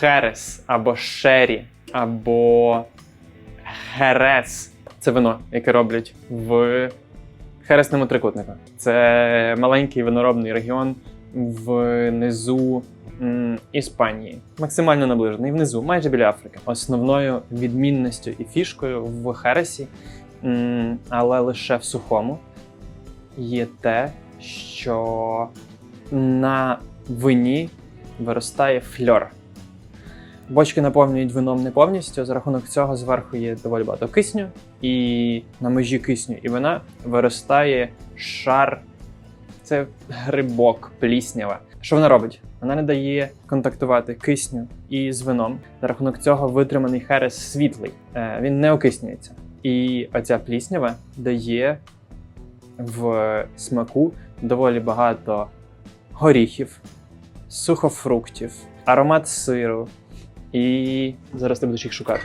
Херес або Шері, або Херес. Це вино, яке роблять в Хересному трикутнику. Це маленький виноробний регіон внизу Іспанії, максимально наближений внизу, майже біля Африки. Основною відмінністю і фішкою в Хересі, але лише в сухому, є те, що на вині виростає фльор. Бочки наповнюють вином не повністю. За рахунок цього зверху є доволі багато кисню, і на межі кисню і вина виростає шар. Це грибок, пліснява. Що вона робить? Вона не дає контактувати кисню із вином. За рахунок цього витриманий херес світлий. Е, Він не окиснюється. І оця пліснява дає в смаку доволі багато горіхів, сухофруктів, аромат сиру. i zaraz ty będziesz ich szukał.